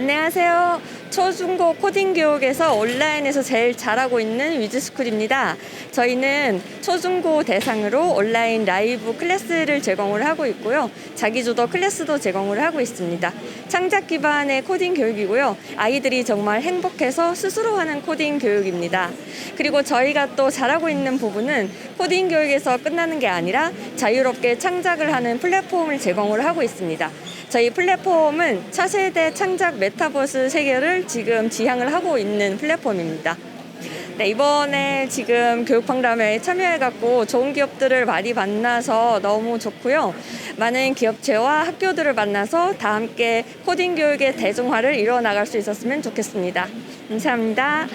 안녕하세요. 초중고 코딩 교육에서 온라인에서 제일 잘하고 있는 위즈스쿨입니다. 저희는 초중고 대상으로 온라인 라이브 클래스를 제공을 하고 있고요. 자기주도 클래스도 제공을 하고 있습니다. 창작 기반의 코딩 교육이고요. 아이들이 정말 행복해서 스스로 하는 코딩 교육입니다. 그리고 저희가 또 잘하고 있는 부분은 코딩 교육에서 끝나는 게 아니라 자유롭게 창작을 하는 플랫폼을 제공을 하고 있습니다. 저희 플랫폼은 차세대 창작 메타버스 세계를 지금 지향을 하고 있는 플랫폼입니다. 네, 이번에 지금 교육박람회에 참여해갖고 좋은 기업들을 많이 만나서 너무 좋고요. 많은 기업체와 학교들을 만나서 다 함께 코딩 교육의 대중화를 이루어 나갈 수 있었으면 좋겠습니다. 감사합니다.